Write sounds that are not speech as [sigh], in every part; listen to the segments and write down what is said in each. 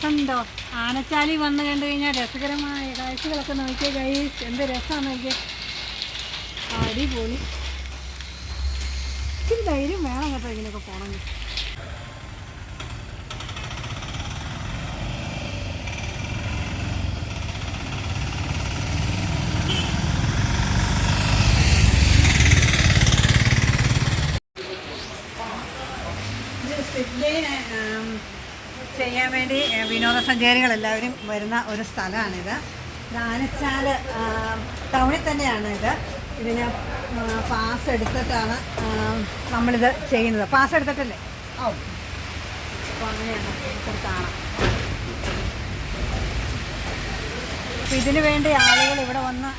കണ്ടോ? ആനച്ചാലി വന്നു കണ്ടു കഴിഞ്ഞാൽ രസകരമായ കാഴ്ചകളൊക്കെ നോക്കിയ ഗൈസ് എന്ത് രസമാണ് നോക്കിയ. അടിപൊളി. ഇച്ചിരി ധൈര്യം വേണം കേട്ടോ ഇങ്ങനെയൊക്കെ പോകണമെങ്കിൽ ഇത് സിഡ്നിയിൽ ആം, ചെയ്യാൻ വേണ്ടി ഏ, വിനോദസഞ്ചാരികളെല്ലാവരും വരുന്ന ഒരു സ്ഥലമാണിത്. ആനച്ചാൽ ടൗണിൽ തന്നെയാണ് ഇത് ഇതിന് പാസ് എടുത്തിട്ടാണ് നമ്മളിത് ചെയ്യുന്നത്. പാസ് എടുത്തിട്ടല്ലേ? ഓ അപ്പോൾ അങ്ങനെയാണ് കാണാം. അപ്പോൾ ഇതിനു വേണ്ടി ആളുകൾ ഇവിടെ വന്ന്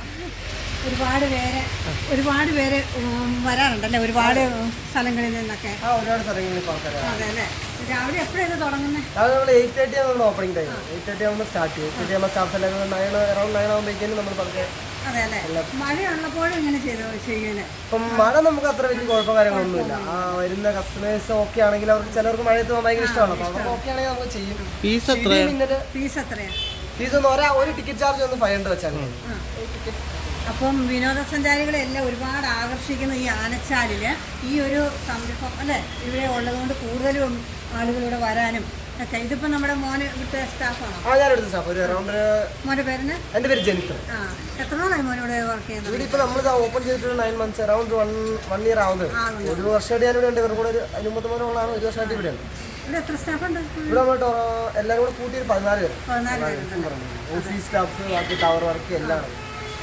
ഒരുപാട് പേര് ഒരുപാട് പേര് വരാറുണ്ടല്ലേ? ഒരുപാട് സ്ഥലങ്ങളിൽ നിന്നൊക്കെ. ഒരുപാട് സ്ഥലങ്ങളിൽ അതെ അല്ലേ? രാവിലെ എപ്പോഴാണ് തുടങ്ങുന്നത് രാവിലെ നമ്മൾ എയ്റ്റ് തേർട്ടി ആണ് നമ്മുടെ ഓപ്പണിംഗ് ടൈം എയ്റ്റ് തേർട്ടി ആകുമ്പോൾ സ്റ്റാർട്ട് ചെയ്യും എയ്റ്റ് സ്റ്റാഫ് എല്ലാം നയൻ അറൗണ്ട് നയൻ ആകുമ്പോഴേക്കും നമ്മൾ പതുക്കെ ഇപ്പം മഴ നമുക്ക് അത്ര വലിയ കുഴപ്പം കാര്യങ്ങളൊന്നുമില്ല ആ വരുന്ന കസ്റ്റമേഴ്സ് ഓക്കെ ആണെങ്കിൽ അവർക്ക് ചിലർക്ക് മഴയത്ത് ഭയങ്കര ഇഷ്ടമാണ്. അപ്പോൾ അവർക്ക് ഓക്കെ ആണെങ്കിൽ നമ്മൾ ചെയ്യും. ഫീസ് എത്രയാണ് ഫീസ് ഒന്ന് ഒരാ ഒരു ടിക്കറ്റ് ചാർജ് ഒന്ന് ഫൈവ് ഹൺഡ്രഡ് വെച്ചാൽ. അപ്പം വിനോദസഞ്ചാരികളെല്ലാം ഒരുപാട് ആകർഷിക്കുന്ന ഈ ആനച്ചാലിൽ ഈ ഒരു സംരംഭം അല്ലേ? ഇവിടെ ഉള്ളതുകൊണ്ട് കൂടുതലും ആളുകൾ ഇവിടെ വരാനും ഒക്കെ. ഇതിപ്പോ നമ്മുടെ മോന് ഇവിടുത്തെ സ്റ്റാഫാണോ? ആ ഞാൻ സ്റ്റാഫ്. ഒരു അറൗണ്ട് മോന്റെ പേരിന് എന്റെ പേര് ജനിത്ര. ആ എത്ര നാളായി വർക്ക് ചെയ്യുന്നത്? ഇവിടെ ഇപ്പോൾ നമ്മൾ ഓപ്പൺ ചെയ്തിട്ട് nine months around one one year ആവുന്നത്. ഒരു വർഷമായിട്ട് ഞാനിവിടെ ഉണ്ട്. ഇവരുടെ കൂടെ ഒരു ഒരു വർഷമായിട്ട് ഇവിടെ എത്ര സ്റ്റാഫുണ്ട്? ഇവിടെ നമ്മൾ എല്ലാവരും കൂടെ കൂട്ടി ഒരു പതിനാല് പേര്. പതിനാല് പേരുണ്ട്. ഓഫീസ് സ്റ്റാഫ് ബാക്കി ടവർ വർക്ക് എല്ലാം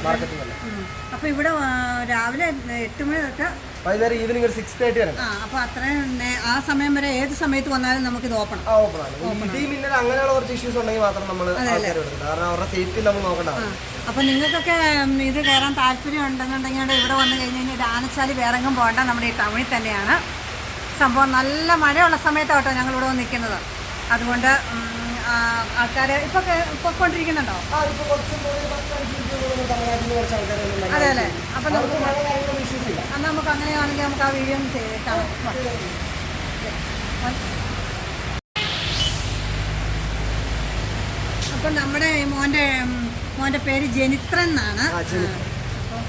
മാർക്കറ്റിംഗ് എല്ലാം അപ്പോൾ ഇവിടെ രാവിലെ എട്ട് മണി തൊട്ട് വൈകുന്നേരം ഈവനിങ് ഒരു സിക്സ് തേർട്ടി വരെ. ആ അപ്പോൾ അത്രയും ആ സമയം വരെ ഏത് സമയത്ത് വന്നാലും നമുക്ക് ഓപ്പൺ ആ ഓപ്പൺ ആണ്. ഇടി മിന്നൽ അങ്ങനെയുള്ള കുറച്ച് ഇഷ്യൂസ് ഉണ്ടെങ്കിൽ മാത്രം നമ്മൾ കാരണം അവരുടെ സേഫ്റ്റി നമ്മൾ നോക്കണ്ട അപ്പോൾ നിങ്ങൾക്കൊക്കെ ഇത് കയറാൻ താല്പര്യം ഉണ്ടെന്നുണ്ടെങ്കിൽ ഇവിടെ വന്നു കഴിഞ്ഞ് കഴിഞ്ഞാൽ ഇത് ആനച്ചാലി വേറെങ്കും പോകണ്ട. നമ്മുടെ ഈ ടൗണിൽ തന്നെയാണ്. സംഭവം നല്ല മഴയുള്ള സമയത്തോട്ടോ കേട്ടോ ഞങ്ങൾ ഇവിടെ വന്ന് നിൽക്കുന്നത്. അതുകൊണ്ട് ആൾക്കാർ ഇപ്പൊ ആൾക്കാർ അതെ അല്ലേ? അപ്പൊ നമുക്ക് എന്നാൽ നമുക്ക് അങ്ങനെയാണെങ്കിൽ നമുക്ക് ആ വീഡിയോ ഒന്ന് ചെയ്തേക്കാം. അപ്പൊ നമ്മുടെ മോന്റെ മോന്റെ പേര് ജനിത്രൻ എന്നാണ്.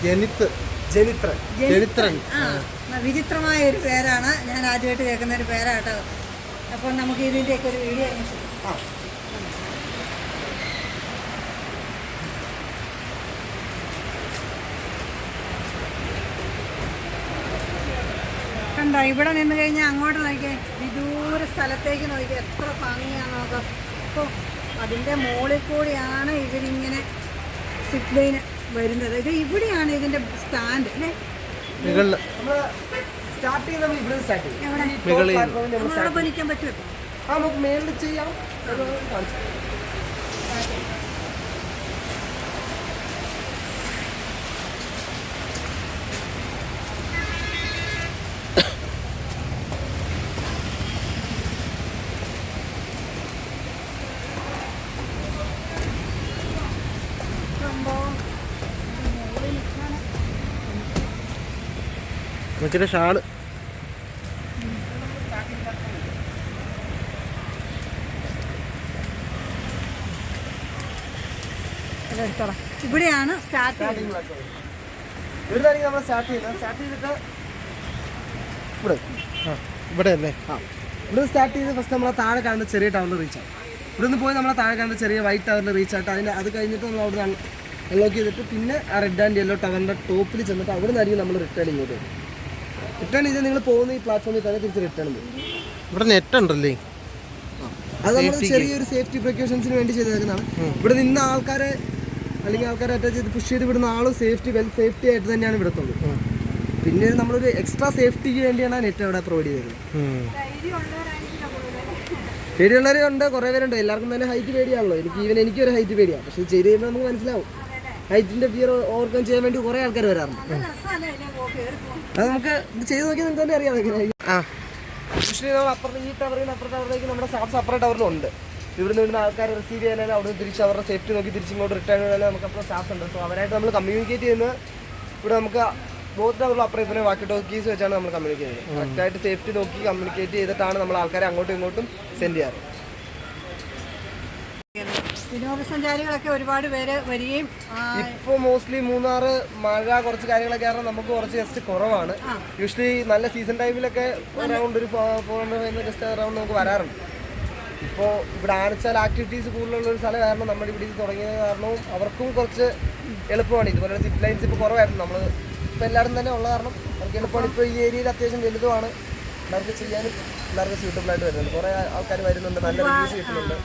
ജനിത്ത് ജനിത്രൻ വിചിത്രമായ ഒരു പേരാണ്. ഞാൻ ആദ്യമായിട്ട് കേൾക്കുന്ന ഒരു പേരാട്ടോ. അപ്പോൾ നമുക്ക് ഇതിന്റെയൊക്കെ ഒരു വീഡിയോ കണ്ടോ ഇവിടെ നിന്ന് കഴിഞ്ഞാൽ അങ്ങോട്ട് നോക്കിയേ. വിദൂര സ്ഥലത്തേക്ക് നോക്കിയാൽ എത്ര ഭംഗിയാണ് നോക്കാം അപ്പോൾ അതിന്റെ മുകളിൽ കൂടിയാണ് ഇവരിങ്ങനെ സിപ്പ് ലൈന് വരുന്നത്. ഇത് ഇവിടെയാണ് ഇതിന്റെ സ്റ്റാൻഡ് അല്ലേ? സ്റ്റാർട്ട് ചെയ്യുന്നത് ഇവിടെ സ്റ്റാർട്ട് ചെയ്യും. നമ്മളവിടെ പനിക്കാൻ പറ്റുമോ? ആ നമുക്ക് മേളിൽ ചെയ്യാം കാണിച്ചു മറ്റേ ഷാൾ ഇവിടെയാണ് സ്റ്റാർട്ട് ചെയ്യുന്നത് platform. നമ്മൾ സ്റ്റാർട്ട് ചെയ്യുന്നത് സ്റ്റാർട്ട് ചെയ്തിട്ട് ഇവിടെ. അല്ലേ? ആ. ഇവിടെ സ്റ്റാർട്ട് ചെയ്ത് ഫസ്റ്റ് നമ്മൾ താഴെ കാണുന്ന ചെറിയ ടവറിൽ റീച്ച് ആവും. ഇവിടെ നിന്ന് പോയി നമ്മളെ താഴെ കാണുന്ന ചെറിയ വൈറ്റ് ടവറിൽ റീച്ച് ആയിട്ട് അതിന് അത് കഴിഞ്ഞിട്ട് നമ്മൾ അവിടെ അൺലോക്ക് ചെയ്തിട്ട് പിന്നെ ആ റെഡ് ആൻഡ് യെല്ലോ ടവറിന്റെ ടോപ്പിൽ ചെന്നിട്ട് അവിടെ നിന്നായിരിക്കും നമ്മൾ റിട്ടേൺ ഇങ്ങോട്ട് റിട്ടേൺ ചെയ്ത് നിങ്ങൾ പോകുന്ന ഈ പ്ലാറ്റ്ഫോമിൽ തന്നെ തിരിച്ച് റിട്ടേൺ ചെയ്യും ഇവിടെ നെറ്റ് ഉണ്ടല്ലേ? അത് നമ്മൾ ചെറിയൊരു സേഫ്റ്റി പ്രിക്കോഷൻസിന് വേണ്ടി ചെയ്തേക്കുന്നതാണ്. ഇവിടെ നിന്ന് ആൾക്കാരെ അല്ലെങ്കിൽ ആൾക്കാരെ അറ്റാച്ച് ചെയ്ത് പുഷ് ചെയ്ത് വിടുന്ന ആളും സേഫ്റ്റി വെൽ സേഫ്റ്റി ആയിട്ട് തന്നെയാണ് വിടത്തുള്ളൂ. പിന്നെ നമ്മളൊരു എക്സ്ട്രാ സേഫ്റ്റിക്ക് വേണ്ടിയാണ് നെറ്റ് അവിടെ പ്രൊവൈഡ് ചെയ്തത്. പേടിയുള്ളവരെ ഉണ്ട് കുറേ പേരുണ്ട്. എല്ലാവർക്കും തന്നെ ഹൈറ്റ് പേടിയാണല്ലോ. എനിക്ക് ഈവൻ എനിക്കൊരു ഹൈറ്റ് പേടിയാണ് പക്ഷെ ചെയ്ത് കഴിയുമ്പോൾ നമുക്ക് മനസ്സിലാവും. ഹൈറ്റിന്റെ ഫിയർ ഓവർകം ചെയ്യാൻ വേണ്ടി കുറേ ആൾക്കാർ വരാറുണ്ട്. അത് നമുക്ക് ചെയ്ത് നോക്കിയാൽ നിങ്ങൾക്ക് തന്നെ അറിയാം. ആ. പക്ഷേ നമ്മൾ അപ്പുറത്ത് ഈ ടവറിൽ അപ്പുറത്തെ ടവറിലേക്ക് നമ്മുടെ സ്റ്റാഫ് അപ്പുറത്തെ ടവറിലുണ്ട് ഇവിടുന്ന് ഇവിടുന്ന് ആൾക്കാരെ റിസീവ് ചെയ്യാനാണ് അവിടെ തിരിച്ച് അവരുടെ സേഫ്റ്റി നോക്കി തിരിച്ചിങ്ങോട്ട് റിട്ടേൺ ചെയ്യാനും നമുക്ക് അപ്പോൾ സ്റ്റാഫ് ഉണ്ട്. സോ അവരായിട്ട് നമ്മൾ കമ്മ്യൂണിക്കേറ്റ് ചെയ്യുന്നത് ഇവിടെ നമുക്ക് ബോത്ത് ടവറിൽ അപ്പുറം ഇപ്പുറം വാക്കി ടോക്കീസ് വെച്ചാണ് നമ്മൾ കമ്മ്യൂണിക്കേറ്റ് ചെയ്യുന്നത്. കറക്റ്റായിട്ട് സേഫ്റ്റി നോക്കി കമ്മ്യൂണിക്കേറ്റ് ചെയ്തിട്ടാണ് നമ്മൾ ആൾക്കാരെ അങ്ങോട്ടും ഇങ്ങോട്ടും സെൻഡ് ചെയ്യാറ്. വിനോദസഞ്ചാരികളൊക്കെ ഒരുപാട് പേര് വരികയും ഇപ്പോൾ ഇപ്പൊ മോസ്റ്റ്ലി മൂന്നാറ് മഴ കുറച്ച് കാര്യങ്ങളൊക്കെ കാരണം നമുക്ക് കുറച്ച് ജസ്റ്റ് കുറവാണ്. യൂഷ്വലി നല്ല സീസൺ ടൈമിലൊക്കെ അറൗണ്ട് ഒരു ഫോർ ഹൺഡ്രഡ് ജസ്റ്റ് അറൗണ്ട് നമുക്ക് വരാറുണ്ട്. ഇപ്പോൾ ഇവിടെ ആണിച്ചാൽ ആക്ടിവിറ്റീസ് കൂടുതലുള്ള ഒരു സ്ഥലം. കാരണം നമ്മുടെ ഇവിടെ തുടങ്ങിയത് കാരണവും അവർക്കും കുറച്ച് എളുപ്പമാണ്. ഇതുപോലെ സിപ്പ് ലൈൻസ് ഇപ്പോൾ കുറവായിരുന്നു. നമ്മൾ ഇപ്പോൾ എല്ലാവരും തന്നെ ഉള്ള കാരണം അവർക്ക് എളുപ്പമാണ്. ഇപ്പോൾ ഈ ഏരിയയിൽ അത്യാവശ്യം വലുതുമാണ്. എല്ലാവർക്കും ചെയ്യാനും എല്ലാവർക്കും സ്യൂട്ടബിൾ ആയിട്ട് വരുന്നുണ്ട്. കുറേ ആൾക്കാർ വരുന്നുണ്ട്. നല്ല റിവ്യൂസ് കിട്ടുന്നുണ്ട്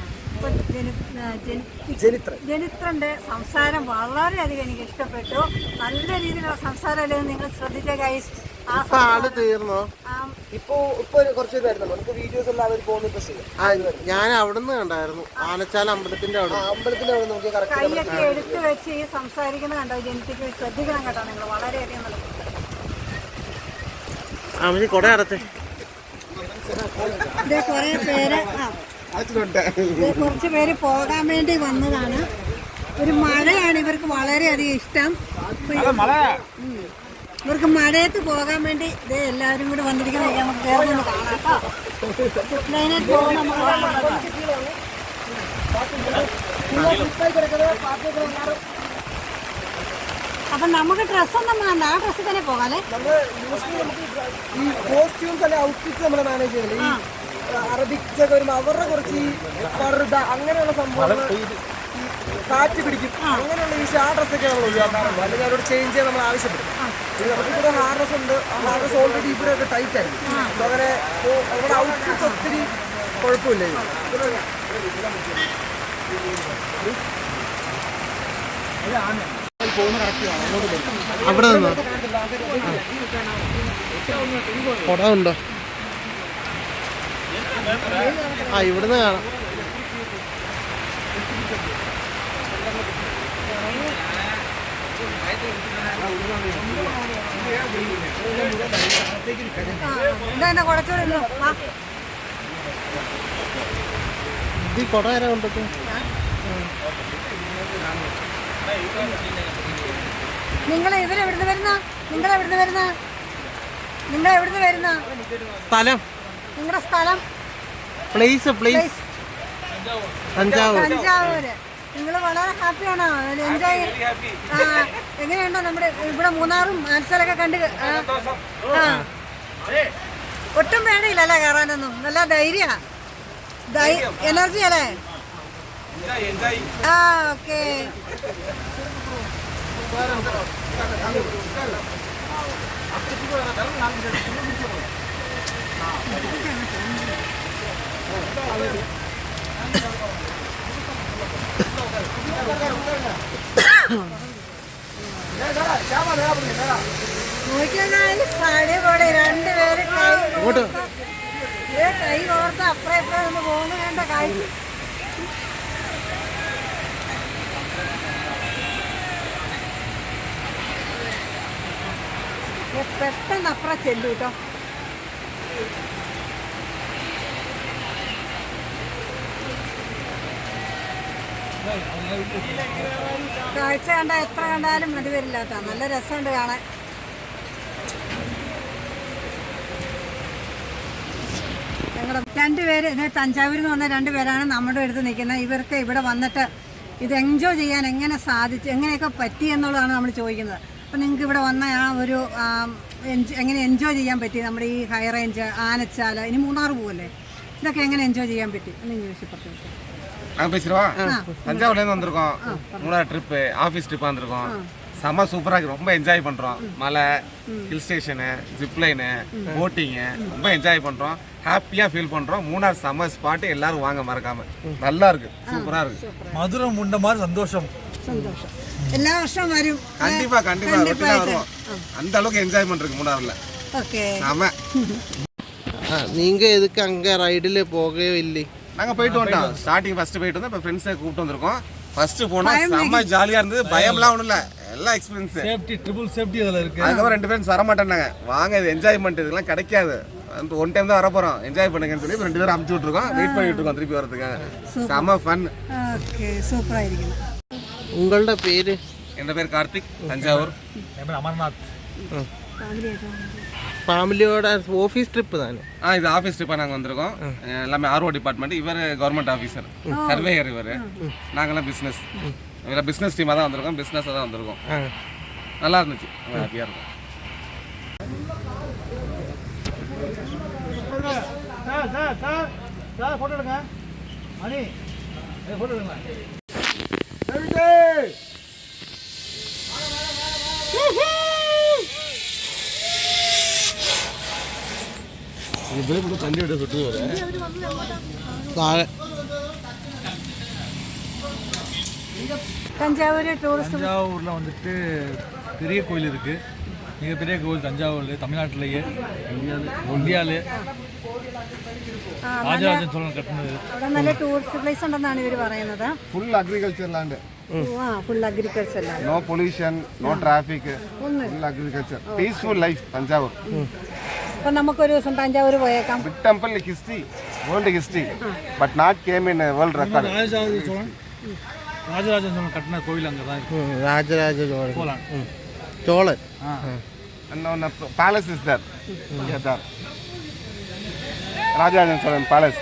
ജനിത്രന്റെ സംസാരം വളരെയധികം എനിക്ക് ഇഷ്ടപ്പെട്ടു. നല്ല രീതിയിലുള്ള സംസാരമല്ലേ നിങ്ങൾ ശ്രദ്ധിച്ച ഗൈസ് ആ ഇപ്പൊ ആൾ തീർന്നോ? ആ, ഇപ്പോ ഇപ്പൊ ഒരു കുറച്ച് നമുക്ക് വീഡിയോസ് എല്ലാം അവർ പോകുന്ന ഇപ്പൊ ചെയ്യാം ആ ഞാൻ അവിടുന്ന് കണ്ടായിരുന്നു. ആനച്ചാൽ അമ്പലത്തിന്റെ അവിടെ. ആ, അമ്പലത്തിന്റെ അവിടെ നോക്കി കറക്റ്റ് കൈയൊക്കെ എടുത്തു വെച്ച് ഈ സംസാരിക്കുന്നത് കണ്ടോ? ജനിത്തിക്ക് ശ്രദ്ധിക്കണം കേട്ടോ നിങ്ങൾ. വളരെയധികം നല്ല അമ്മച്ചി കൊട അടച്ചേ. ഇത് കുറേ പേര് ആ. ഇത് കുറച്ച് പേര് പോകാൻ വേണ്ടി വന്നതാണ്. ഒരു മഴയാണ് ഇവർക്ക് വളരെയധികം ഇഷ്ടം. ഉം. ഇവർക്ക് മഴയത്ത് പോകാൻ വേണ്ടി ഇതേ എല്ലാവരും കൂടി വന്നിരിക്കുന്നത് നമുക്ക് ഒന്ന് കാണാം കേട്ടോ. നമുക്ക്. അപ്പം നമുക്ക് ഡ്രസ്സൊന്നും വേണ്ട. ആ ഡ്രസ്സ് തന്നെ പോകാല്ലേ നമുക്ക് ഈ കോസ്റ്റ്യൂംസ് അല്ലെ ഔട്ട്ഫിറ്റ്സ് നമ്മൾ മാനേജ് ചെയ്യില്ല വരുമ്പോൾ അവരുടെ കുറച്ച് പർദ്ദ അങ്ങനെയുള്ള സംഭവങ്ങൾ കാറ്റ് പിടിക്കും. അങ്ങനെയുള്ള ഈ ആ ഡ്രസ്സൊക്കെ നമ്മൾ അല്ലെങ്കിൽ അവരോട് ചേഞ്ച് ചെയ്യാൻ നമ്മൾ ആവശ്യപ്പെടും. പിന്നെ നമുക്ക് ഇവിടെ ഹാർഡ്രസ് ഉണ്ട്. ആ ഹാർഡ്രസ് ഓൾറെഡി ഇവിടെ ഒക്കെ ടൈറ്റ് ആയിരിക്കും അങ്ങനെ നമ്മുടെ ഔട്ട്ഫിറ്റ്സ് ഒത്തിരി കുഴപ്പമില്ല. അവിടെ നിന്നോ? കൊട ഉണ്ടോ ആ ഇവിടുന്ന് കാണാം. ഈ കൊട ആരാ കൊണ്ടത് നിങ്ങൾ ഇവരെവിടുന്ന് വരുന്ന? നിങ്ങൾ എവിടുന്ന് വരുന്ന? നിങ്ങൾ എവിടുന്ന് വരുന്ന? സ്ഥലം. നിങ്ങളുടെ സ്ഥലം? Place place Thanjavur. തഞ്ചാവൂര്. നിങ്ങൾ വളരെ ഹാപ്പിയാണോ എൻജോയ് ആ എങ്ങനെയുണ്ടോ നമ്മുടെ ഇവിടെ മൂന്നാറും ആൻസലൊക്കെ കണ്ട് ആ, ആ. ഒട്ടും പേടിയില്ല അല്ലേ കയറാനൊന്നും? നല്ല ധൈര്യ. എനർജി അല്ലേ? ആ ഓക്കെ. കൈ ഇങ്ങോട്ട്. കൈ അപ്പുറം ഇപ്പുറം പോകുന്ന കാഴ്ച പെട്ടെന്ന് അപ്പുറം ചെല്ലൂട്ടോ കേട്ടോ കാഴ്ച കണ്ട എത്ര കണ്ടാലും മതി വരില്ല കേട്ടോ നല്ല രസമുണ്ട് കാണാൻ. രണ്ടുപേര് തഞ്ചാവൂരിൽ നിന്ന് വന്ന രണ്ടുപേരാണ് നമ്മുടെ അടുത്ത് നിൽക്കുന്നത്. ഇവർക്ക് ഇവിടെ വന്നിട്ട് ഇത് എൻജോയ് ചെയ്യാൻ എങ്ങനെ സാധിച്ചു എങ്ങനെയൊക്കെ പറ്റി എന്നുള്ളതാണ് നമ്മൾ ചോദിക്കുന്നത്. അപ്പം നിങ്ങൾക്ക് ഇവിടെ വന്ന ആ ഒരു എങ്ങനെ എൻജോയ് ചെയ്യാൻ പറ്റി? നമ്മുടെ ഈ ഹൈ റേഞ്ച് ആനച്ചാൽ ഇനി മൂന്നാർ പോവല്ലേ? ഇതൊക്കെ എങ്ങനെ എൻജോയ് ചെയ്യാൻ പറ്റി? എന്ന് ചോദിച്ചു പറഞ്ഞു நான் பேசுகிறவா தஞ்சாவூர்லேருந்து வந்திருக்கோம். மூணாவது ட்ரிப்பு ஆஃபீஸ் ட்ரிப்பாக வந்திருக்கோம். செம்ம சூப்பராக ரொம்ப என்ஜாய் பண்ணுறோம் மலை ஹில் ஸ்டேஷனு ஜிப்லைனு போட்டிங்கு ரொம்ப என்ஜாய் பண்ணுறோம் ஹாப்பியாக ஃபீல் பண்ணுறோம் மூணார் செம்ம ஸ்பாட்டு எல்லாரும் வாங்க மறக்காமல் நல்லா இருக்கு. சூப்பராக இருக்கு. மதுரை முண்ட மாதிரி சந்தோஷம். சந்தோஷம். எல்லா வருஷம் வரும். கண்டிப்பாக கண்டிப்பாக ரொட்டீனாக வருவோம். அந்த அளவுக்கு என்ஜாய்மெண்ட் இருக்கு மூணாரில் ஓகே. [laughs] ஆமாம் நீங்கள் எதுக்கு அங்கே ரைடில் போகவே இல்லை நாங்கள் போயிட்டு வந்தோம் ஸ்டார்டிங் ஃபர்ஸ்ட் போயிட்டு வந்தோம். இப்போ ஃப்ரெண்ட்ஸை கூப்பிட்டு வந்திருக்கோம். ஃபர்ஸ்ட் போனால் செம்ம ஜாலியாக இருந்தது. பயம்லாம் ஒன்றும் இல்லை எல்லா எக்ஸ்பீரியன்ஸ் சேஃப்டி ட்ரிபிள் சேஃப்டி அதில் இருக்குது அதுக்கப்புறம் ரெண்டு பேரும் வர மாட்டேன்னாங்க. வாங்க இது என்ஜாய்மெண்ட் இதெல்லாம் கிடைக்காது. அந்த ஒன் டைம் தான் வர போறோம் என்ஜாய் பண்ணுங்கன்னு சொல்லி ரெண்டு பேரும் அமுச்சு விட்டுருக்கோம். வெயிட் பண்ணிட்டு இருக்கோம் திருப்பி வரதுக்கு செம ஃபன் ஓகே. சூப்பரா இருக்கு உங்களோட பேரு? என் பேர் கார்த்திக். தஞ்சாவூர். என் பேர் அமர்நாத். ஃபேமிலியோட ஆஃபீஸ் ட்ரிப்பு தானே? ஆ இது ஆஃபீஸ் ட்ரிப்பாக நாங்கள் வந்திருக்கோம். எல்லாமே ஆர்ஓ டிபார்ட்மெண்ட் இவர் கவர்மெண்ட் ஆஃபீஸர் சர்வேயர் இவர். நாங்கெல்லாம் பிஸ்னஸ் இதில் பிஸ்னஸ் டீமாக தான் வந்திருக்கோம் பிஸ்னஸாக தான் வந்திருக்கோம். ஆ. நல்லா இருந்துச்சு. ஹாப்பியாக இருக்கும். தண்ணி விட சுட்டு താഴെ തഞ്ചാവൂര് ടൂറിസ്റ്റ് தஞ்சாவூரில் வந்துட்டு பெரிய கோயில் இருக்கு மிகப்பெரிய கோயில் தஞ்சாவூர் தமிழ்நாட்டிலேயே இந்தியாவிலே ராஜராஜன் சோழன் கட்டினது അവിടെ നല്ല ടൂറിസ്റ്റ് പ്ലേസ് ഉണ്ടെന്നാണ് ഇവർ പറയുന്നത് ஃபுல் அக்ரிகல்ச்சர் லேண்டு ആ full agriculture no pollution no traffic full agriculture peaceful life Thanjavur അപ്പം നമുക്കൊരു ദിവസം തഞ്ചാവൂർ പോയേക്കാം big temple history world history but not came in world record Rajaraja Cholan Rajarajan Cholan கட்டின கோயில் அங்கே தான் இருக்கு ഉം, രാജരാജ ചോളൻ போகலாம் ഉം. ചോളൻ ஆ And on a palace is there. Yeah, there. Rajarajan Cholan Palace.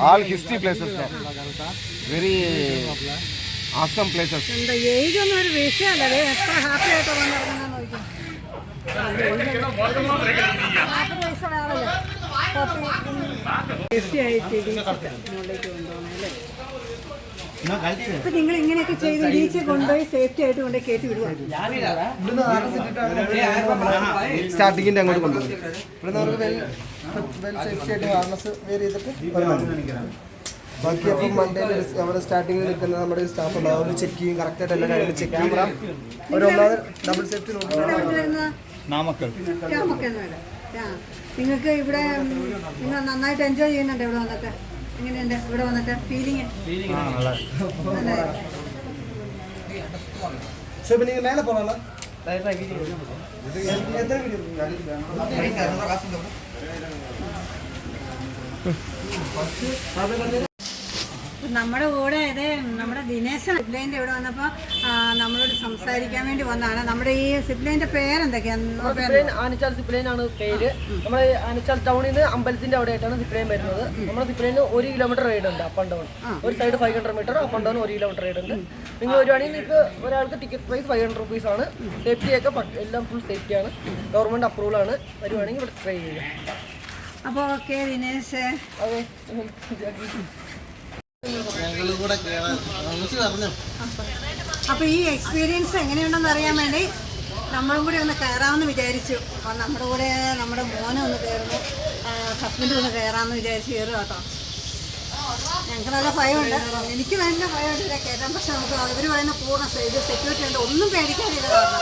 All history places there. Very awesome places. എന്താ age ഒന്നും ഒരു വിഷയമല്ല ദേ എത്ര ഹാപ്പി ആയിട്ട് വന്നിറങ്ങുന്ന ഇപ്പൊ നിങ്ങൾ ഇങ്ങനെയൊക്കെ ചെയ്ത് ഇടിച്ച് കൊണ്ടുപോയി സേഫ്റ്റി ആയിട്ട് കൊണ്ടുപോയി കയറ്റി വിടുവാണ് സ്റ്റാർട്ടിങ്ങിന്റെ അങ്ങോട്ട് കൊണ്ടുപോകും ഇവിടെ നമുക്ക് വെൽ സേഫ്റ്റി ആയിട്ട് ചെയ്തിട്ട് ബാക്കി അപ്പം മൺഡേ നമ്മുടെ സ്റ്റാർട്ടിങ്ങിൽ നിൽക്കുന്ന നമ്മുടെ സ്റ്റാഫ് ഉണ്ടാവും ചെക്ക് ചെയ്യും കറക്റ്റായിട്ട് എല്ലാ കാര്യങ്ങളും ചെക്ക് ചെയ്യും. ഒരു ഒന്നാമത് ഡബിൾ സേഫ്റ്റി നോക്കും. നാമക്കൽ. നാമക്കൽ നിങ്ങൾക്ക് ഇവിടെ നിങ്ങൾ നന്നായിട്ട് എൻജോയ് ചെയ്യുന്നുണ്ട് ഇവിടെ വന്നിട്ട്? എങ്ങനെയുണ്ട് ഇവിടെ വന്നിട്ട് ഫീലിംഗ് മേലെ നമ്മുടെ കൂടെ ഇത് നമ്മുടെ ദിനേശൻ സിപ്ലൈന്റെ ഇവിടെ വന്നപ്പോൾ നമ്മളോട് സംസാരിക്കാൻ വേണ്ടി വന്നതാണ്. നമ്മുടെ ഈ സിപ്ലൈന്റെ പേരെന്തൊക്കെയാണ് ആനച്ചാൽ സിപ്ലൈൻ ആണ് പേര്. നമ്മുടെ ആനച്ചാൽ ടൗണിൽ നിന്ന് അമ്പലത്തിന്റെ അവിടെ ആയിട്ടാണ് സിപ്ലൈൻ വരുന്നത് നമ്മുടെ സിപ്ലൈന് ഒരു കിലോമീറ്റർ റൈഡ് ഉണ്ട് അപ്പ് ആൻഡ് ഡൗൺ ഒരു side five hundred metre up and down ഒരു കിലോമീറ്റർ റൈഡ് ഉണ്ട്. നിങ്ങൾ വരുവാണെങ്കിൽ നിങ്ങൾക്ക് ഒരാൾക്ക് ticket price five hundred rupees ആണ്. സേഫ്റ്റി ഒക്കെ എല്ലാം ഫുൾ സേഫ്റ്റി ആണ്. ഗവൺമെന്റ് അപ്രൂവൽ ആണ്. വരുവാണെങ്കിൽ ഇവിടെ ട്രൈ ചെയ്യുക. അപ്പോൾ ഓക്കെ ദിനേശ്. കേറാൻ. പറഞ്ഞു അപ്പോൾ ഈ എക്സ്പീരിയൻസ് എങ്ങനെയുണ്ടെന്ന് അറിയാൻ വേണ്ടി നമ്മളും കൂടി ഒന്ന് കയറാമെന്ന് വിചാരിച്ചു. അപ്പോൾ നമ്മുടെ കൂടെ നമ്മുടെ മോനെ ഒന്ന് കയറുന്നു ഹസ്ബൻഡ് ഒന്ന് കയറാമെന്ന് വിചാരിച്ച് കയറുക കേട്ടോ. ഞങ്ങൾക്ക് നല്ല ഭയമുണ്ട്. എനിക്ക് നല്ല ഭയമുണ്ട് കയറാൻ പക്ഷെ നമുക്ക് അവർ പറയുന്ന പൂർണ ഇത് സെക്യൂരിറ്റി ഉണ്ട്. ഒന്നും പേടിക്കാനില്ല കാരണം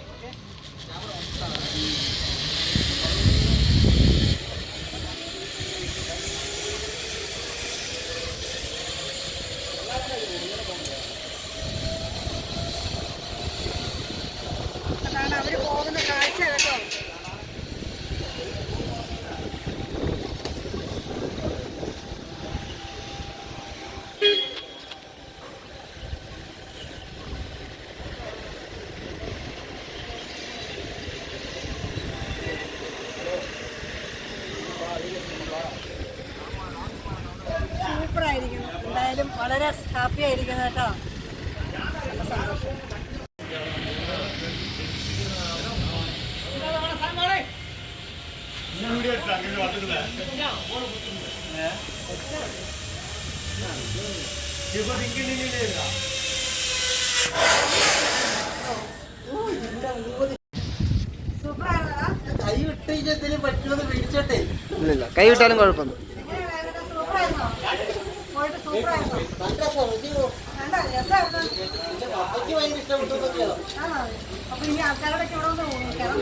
ആയിരിക്കുന്നു കേട്ടോ കൈ വിട്ട് എന്തെങ്കിലും പറ്റുമെന്ന് പിടിച്ചോട്ടെ ഇല്ല കൈ വിട്ടാലും കുഴപ്പമൊന്നും അപ്പൊ ഇനി ആൾക്കാരോടൊക്കെ ഇവിടെ വന്ന് ഊഹിക്കണം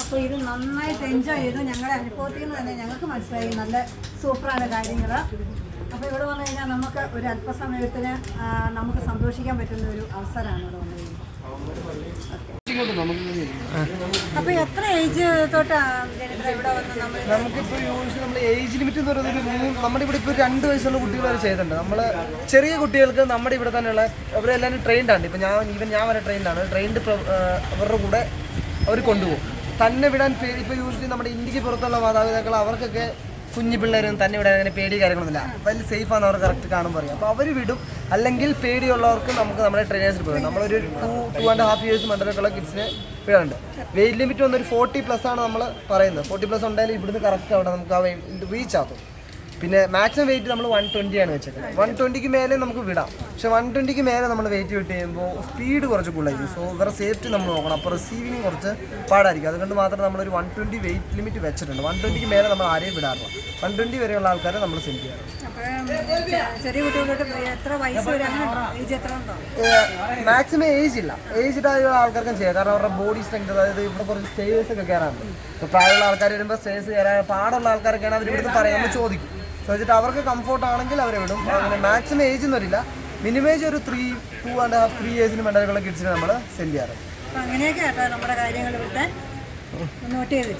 അപ്പോൾ ഇത് നന്നായിട്ട് എൻജോയ് ചെയ്തു. ഞങ്ങളുടെ അനുഭവത്തിൽ നിന്ന് തന്നെ ഞങ്ങൾക്ക് മനസ്സിലായി. നല്ല സൂപ്പറാണ് കാര്യങ്ങൾ. അപ്പോൾ ഇവിടെ വന്നു കഴിഞ്ഞാൽ നമുക്ക് ഒരു അല്പസമയത്തിന് നമുക്ക് സന്തോഷിക്കാൻ പറ്റുന്ന ഒരു അവസരമാണ് ഇവിടെ വന്നു എത്ര ഏജ് തൊട്ടാണ് ഇവിടെ വന്ന് നമ്മൾ നമുക്കിപ്പോൾ യൂസ് നമ്മൾ ഏജ് ലിമിറ്റ് എന്ന് പറയുന്നത് മൂന്ന് നമ്മുടെ ഇവിടെ ഇപ്പോൾ രണ്ട് വയസ്സുള്ള കുട്ടികൾ വരെ ചെയ്തിട്ടുണ്ട്. നമ്മൾ ചെറിയ കുട്ടികൾക്ക് നമ്മുടെ ഇവിടെ തന്നെയുള്ള അവരെല്ലാവരും ട്രെയിൻഡാണ് ഇപ്പം ഞാൻ ഈവൻ ഞാൻ വരെ ട്രെയിൻഡാണ് ട്രെയിൻഡ് അവരുടെ കൂടെ അവർ കൊണ്ടുപോകും. തന്നെ വിടാൻ പേടി ഇപ്പോൾ യൂഷ്വലി നമ്മുടെ ഇന്ത്യയ്ക്ക് പുറത്തുള്ള മാതാപിതാക്കൾ അവർക്കൊക്കെ കുഞ്ഞു പിള്ളേരും തന്നെ വിടാൻ അങ്ങനെ പേടി കാര്യങ്ങളൊന്നുമില്ല. സേഫ് ആണ് അവർ കറക്റ്റ് കാണുമ്പോൾ പറയും. അപ്പോൾ അവർ വിടും. അല്ലെങ്കിൽ പേടിയുള്ളവർക്ക് നമുക്ക് നമ്മുടെ ട്രെയിനേഴ്സിൽ പോയി നമ്മളൊരു two two and half years മണ്ടൊക്കെയുള്ള കിഡ്സിന് വിടാറുണ്ട്. വെയിറ്റ് ലിമിറ്റ് വന്നൊരു ഫോർട്ടി പ്ലസ് ആണ് നമ്മൾ പറയുന്നത്. ഫോർട്ടി പ്ലസ് ഉണ്ടായാലും ഇവിടുന്ന് കറക്റ്റ് അവിടെ നമുക്ക് ആ റീച്ച് ആകും പിന്നെ മാക്സിമം വെയിറ്റ് നമ്മൾ വൺ ട്വന്റി ആണ് വെച്ചേക്കുന്നത് വൺ ട്വന്റിക്ക് മേലെ നമുക്ക് വിടാം. പക്ഷെ വൺ ട്വന്റിക്ക് മേലെ നമ്മൾ വെയിറ്റ് വിട്ട് കഴിയുമ്പോൾ സ്പീഡ് കുറച്ച് കൂടുതലായിരിക്കും. സോ ഇവരുടെ സേഫ്റ്റി നമ്മൾ നോക്കണം. അപ്പോൾ റിസീവിങ് കുറച്ച് പാടായിരിക്കും. അതുകൊണ്ട് മാത്രം നമ്മളൊരു വൺ ട്വന്റി വെയിറ്റ് ലിമിറ്റ് വെച്ചിട്ടുണ്ട്. വൺ ട്വന്റിക്ക് മേലെ നമ്മൾ ആരെയും വിടാറില്ല. വൺ ട്വന്റി വരെയുള്ള ആൾക്കാരെ നമ്മൾ സെൻഡ് ചെയ്യാറ് അപ്പോൾ ചെറിയ കുട്ടികളോട്ട് എത്ര വയസ്സ് വരെ അങ്ങനെ ഏജ് എത്ര ഉണ്ടോ മാക്സിമം ഏജ് ഇല്ല. ഏജ്ഡ് ആയ ആൾക്കാർക്കും ചെയ്യാം. കാരണം അവരുടെ ബോഡി സ്ട്രെങ്ത് അതായത് ഇവിടെ കുറച്ച് സ്റ്റേഴ്സ് ഒക്കെ കയറാറുണ്ട് ഇപ്പോൾ പ്രായമുള്ള ആൾക്കാർ വരുമ്പോൾ സ്റ്റേഴ്സ് കയറാൻ പാടുള്ള ആൾക്കാരൊക്കെയാണ് അവർ ഇവിടുത്തെ പറയാൻ നമ്മൾ ചോദിക്കും. ചോദിച്ചിട്ട് അവർക്ക് കംഫോർട്ട് ആണെങ്കിൽ അവരെ വിടും. അങ്ങനെ മാക്സിമം ഏജ് ഒന്നും വരില്ല. മിനിമം ഏജ് ഒരു three two and half three ഏജിന് വേണ്ടിയുള്ള കിഡ്സിനെ നമ്മൾ സെൻഡ് ചെയ്യാറ്. അങ്ങനെയൊക്കെ കേട്ടോ നമ്മുടെ കാര്യങ്ങൾ ഇവിടുത്തെ. നോട്ട് ചെയ്ത്